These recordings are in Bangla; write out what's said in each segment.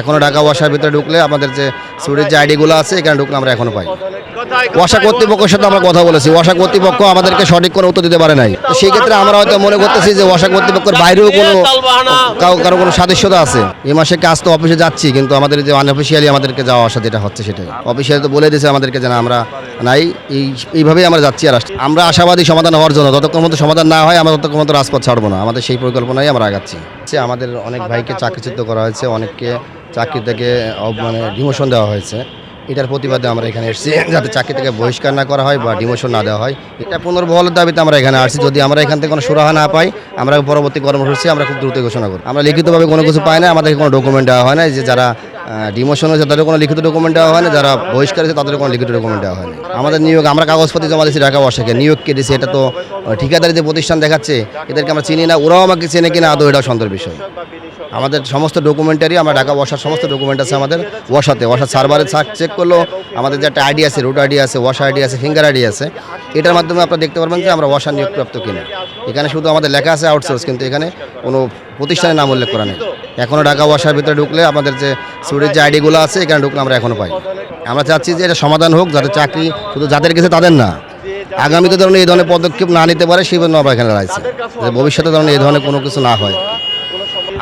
এখনও ঢাকা ওয়াসার ভিতরে ঢুকলে আমাদের যে সুরির যে আইডিগুলো আছে, এখানে ঢুকলে আমরা এখনও পাই। ওয়াসা কর্তৃপক্ষের সাথে আমরা কথা বলেছি। ওয়াসা কর্তৃপক্ষ আমাদেরকে সঠিক কোনো উত্তর দিতে পারে নাই। সেই ক্ষেত্রে আমরা হয়তো মনে করতেছি যে ওয়াসা কর্তৃপক্ষের বাইরেও কোনো কারও কোনো সাদস্যতা আছে। এই মাসে কাজ তো অফিসে যাচ্ছি, কিন্তু আমাদের যে আনঅফিসিয়ালি আমাদেরকে যাওয়া আসা যেটা হচ্ছে সেটাই। অফিসিয়ালি তো বলে দিয়েছে আমাদেরকে যে না, আমরা নাই। এই এইভাবেই আমরা যাচ্ছি আর আমরা আশাবাদী সমাধান হওয়ার জন্য, যতক্ষণ মতো সমাধান না হয়, আমরা ততক্ষণ মতো রাজপথ ছাড়বো না। আমাদের সেই পরিকল্পনাই আমরা আগাচ্ছি। সে আমাদের অনেক ভাইকে চাকরিচ্যুত করা হয়েছে অনেককে চাকরি থেকে মানে ডিমোশন দেওয়া হয়েছে। এটার প্রতিবাদে আমরা এখানে এসেছি যাতে চাকরি থেকে বহিষ্কার না করা হয় বা ডিমোশন না দেওয়া হয়। এটা পুনর্বহলের দাবিতে আমরা এখানে আসছি। যদি আমরা এখান থেকে কোনো সুরাহা না পাই আমরা পরবর্তী কর্মসূচি আমরা খুব দ্রুত ঘোষণা করি আমরা লিখিতভাবে কোনো কিছু পাই না আমাদেরকে কোনো ডকুমেন্ট দেওয়া হয় না যে যারা ডিমোশন হয়েছে, তাদের কোনো লিখিত ডকুমেন্ট দেওয়া হয় না যারা বহিষ্কার হয়েছে, তাদের কোনো লিখিত ডকুমেন্ট দেওয়া হয় না আমাদের নিয়োগ, আমরা কাগজপত্র জমা দিয়েছি ঢাকা বসাকে নিয়োগ কে দিয়েছি, এটা তো ঠিকাদারি যে প্রতিষ্ঠান দেখাচ্ছে। এদেরকে আমরা চিনি না, ওরাও আমাকে চেনে কিনা, আদৌ এটাও সন্দেহের বিষয়। আমাদের সমস্ত ডকুমেন্টারি আমরা ঢাকা বসার সমস্ত ডকুমেন্ট আছে আমাদের ওয়াসাতে। ওয়াসার সার্ভারে চেক করল, আমাদের যে একটা আইডি আছে রুট আইডি আছে, ওয়াসা আইডি আছে ফিঙ্গার আইডি আছে, এটার মাধ্যমে আপনারা দেখতে পারবেন যে আমরা ওয়াসা নিয়োগপ্রাপ্ত কিনা। এখানে শুধু আমাদের লেখা আছে আউটসোর্স কিন্তু এখানে কোনো প্রতিষ্ঠানের নাম উল্লেখ করা নেই। এখনও ঢাকা ওয়াসার ভিতরে ঢুকলে আমাদের যে সুরির যে আইডিগুলো আছে, এখানে ঢুকলে আমরা এখনও পাই। আমরা চাচ্ছি যে এটা সমাধান হোক, যাতে চাকরি শুধু যাদের গেছে তাদের না, আগামীতে ধরুন এই ধরনের পদক্ষেপ না নিতে পারে, সেই জন্য আমরা এখানে রয়েছি যে ভবিষ্যতে ধরুন এই ধরনের কোনো কিছু না হয়।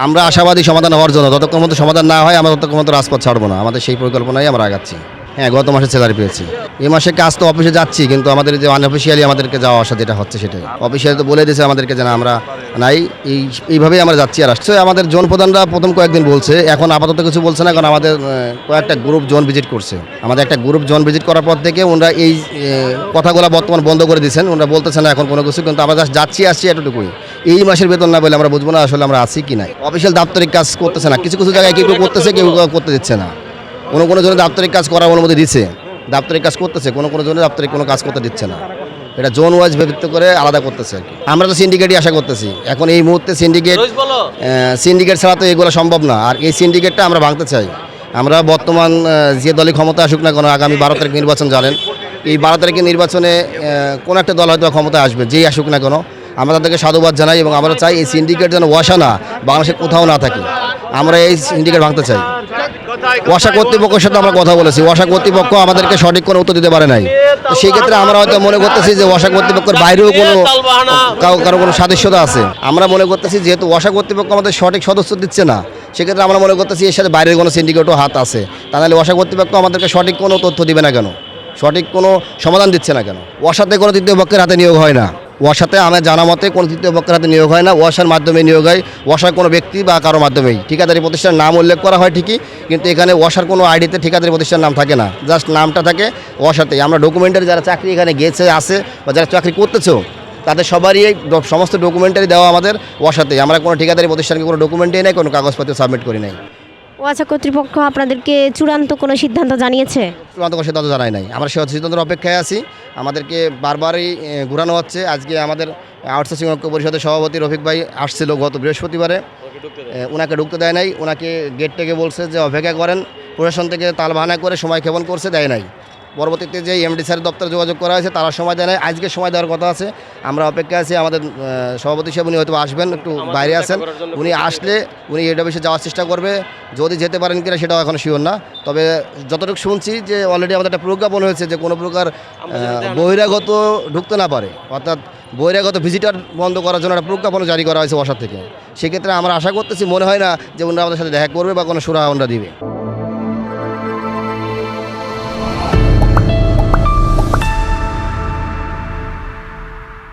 আমরা আশাবাদী সমাধান হওয়ার জন্য, যতক্ষণ মতো সমাধান না হয়, আমরা ততক্ষণ মতো রাজপথ ছাড়বো না। আমাদের সেই পরিকল্পনাই আমরা আগাচ্ছি। হ্যাঁ গত মাসে স্যালারি পেয়েছি। এই মাসে কাজ তো অফিসে যাচ্ছি, কিন্তু আমাদের যে আনঅফিসিয়ালি আমাদেরকে যাওয়া আসা যেটা হচ্ছে সেটাই। অফিসিয়ালি তো বলে দিয়েছে আমাদেরকে যে না, আমরা নাই, এই, এইভাবেই আমরা যাচ্ছি আর আসছে। আমাদের জোন প্রধানরা প্রথম কয়েকদিন বলছে, এখন আপাতত কিছু বলছে না, কারণ আমাদের কয়েকটা গ্রুপ জোন ভিজিট করছে। আমাদের একটা গ্রুপ জোন ভিজিট করার পর থেকে ওনারা এই কথাগুলো বর্তমান বন্ধ করে দিয়েছেন। ওনারা বলতেছে না এখন কোনো কিছু, কিন্তু আমরা জাস্ট যাচ্ছি, আসছি এতটুকুই। এই মাসের বেতন না বলে আমরা বুঝব না আসলে আমরা আছি কি নাই। অফিসিয়াল দাপ্তরিক কাজ করতেছে না। কিছু কিছু জায়গায় কেউ করতেছে, কেউ করতে দিচ্ছে না। কোনো কোনো জনে দাপ্তরিক কাজ করার অনুমতি দিচ্ছে দাপ্তরিক কাজ করতেছে কোনো কোনো জনে দাপ্তরিক কোনো কাজ করতে দিচ্ছে না। এটা জোন ওয়াইজ ভিত্তি করে আলাদা করতেছে আর কি। আমরা তো সিন্ডিকেটই আশা করতেছি। এখন এই মুহূর্তে সিন্ডিকেট সিন্ডিকেট ছাড়া তো এগুলো সম্ভব না। আর এই সিন্ডিকেটটা আমরা ভাঙতে চাই। আমরা বর্তমান যে দলই ক্ষমতা আসুক না কেন আগামী বারো তারিখ নির্বাচন জানেন। এই বারো তারিখের নির্বাচনে কোনো একটা দল হয়তো ক্ষমতা আসবে যেই আসুক না কেন। আমরা তাদেরকে সাধুবাদ জানাই এবং আমরা চাই এই সিন্ডিকেট যেন ওয়াসা না বাংলাদেশে কোথাও না থাকে। আমরা এই সিন্ডিকেট ভাঙতে চাই। ওয়াসা কর্তৃপক্ষের সাথে আমরা কথা বলেছি। ওয়াসা কর্তৃপক্ষ আমাদেরকে সঠিক কোনো উত্তর দিতে পারে নাই। তো সেই ক্ষেত্রে আমরা হয়তো মনে করতেছি যে ওয়াসা কর্তৃপক্ষের বাইরেও কোনো কারও কারও কোনো সাদস্যতা আছে। আমরা মনে করতেছি যেহেতু ওয়াসা কর্তৃপক্ষ আমাদের সঠিক সদস্য দিচ্ছে না, সেক্ষেত্রে আমরা মনে করতেছি এর সাথে বাইরের কোনো সিন্ডিকেটও হাত আছে। তা নাহলে ওয়াসা কর্তৃপক্ষ আমাদেরকে সঠিক কোনো তথ্য দিবে না কেন? সঠিক কোনো সমাধান দিচ্ছে না কেন? ওয়াসাতে কোনো তৃতীয় পক্ষের হাতে নিয়োগ হয় না। ওয়াসাতে আমার জানা মতে কোনো তৃতীয় পক্ষের হাতে নিয়োগ হয় না ওয়াসার মাধ্যমে নিয়োগ হয় ওয়াসার কোনো ব্যক্তি বা কারও মাধ্যমেই। ঠিকাদারি প্রতিষ্ঠানের নাম উল্লেখ করা হয় ঠিকই, কিন্তু এখানে ওয়াসার কোনো আইডিতে ঠিকাদারি প্রতিষ্ঠানের নাম থাকে না, জাস্ট নামটা থাকে ওয়াসাতে আমরা ডকুমেন্টারি যারা চাকরি এখানে গেছে, আছে বা যারা চাকরি করতেছেও তাদের সবারই এই সমস্ত ডকুমেন্টারি দেওয়া আমাদের ওয়াসাতে আমরা কোনো ঠিকাদারি প্রতিষ্ঠানকে কোনো ডকুমেন্টই নেই, কোনো কাগজপত্র সাবমিট করি নাই। ওয়াসা কর্তৃপক্ষ আপনাদেরকে চূড়ান্ত কোনো সিদ্ধান্ত জানিয়েছে? চূড়ান্ত কোনো সিদ্ধান্ত জানাই নাই। আমরা সে সিদ্ধান্তের অপেক্ষায় আছি। আমাদেরকে বারবারই ঘুরানো হচ্ছে। আজকে আমাদের আউটসোর্সিং ঐক্য পরিষদের সভাপতি রফিক ভাই আসছিল গত বৃহস্পতিবারে। ওনাকে ঢুকতে দেয় নাই। ওনাকে গেট থেকে বলছে যে, অপেক্ষা করেন। প্রশাসন থেকে তাল বাহানা করে সময় ক্ষেপণ করছে, দেয় নাই। পরবর্তীতে যে এমডি স্যারের দপ্তরে যোগাযোগ করা হয়েছে তারা সময় দেয় আজকে সময় দেওয়ার কথা আছে। আমরা অপেক্ষা আছি। আমাদের সভাপতি সাহেব উনি হয়তো আসবেন একটু বাইরে আছেন। উনি আসলে উনি এটা অফিসে যাওয়ার চেষ্টা করবে। যদি যেতে পারেন কিনা সেটাও এখন শিওর না। তবে যতটুকু শুনছি যে অলরেডি আমাদের একটা প্রজ্ঞাপন হয়েছে যে কোনো প্রকার বহিরাগত ঢুকতে না পারে অর্থাৎ বহিরাগত ভিজিটার বন্ধ করার জন্য একটা প্রজ্ঞাপন জারি করা হয়েছে বসার থেকে। সেক্ষেত্রে আমরা আশা করতেছি মনে হয় না যে ওনারা আমাদের সাথে দেখা করবে বা কোনো সুরাহা ওনারা দিবে।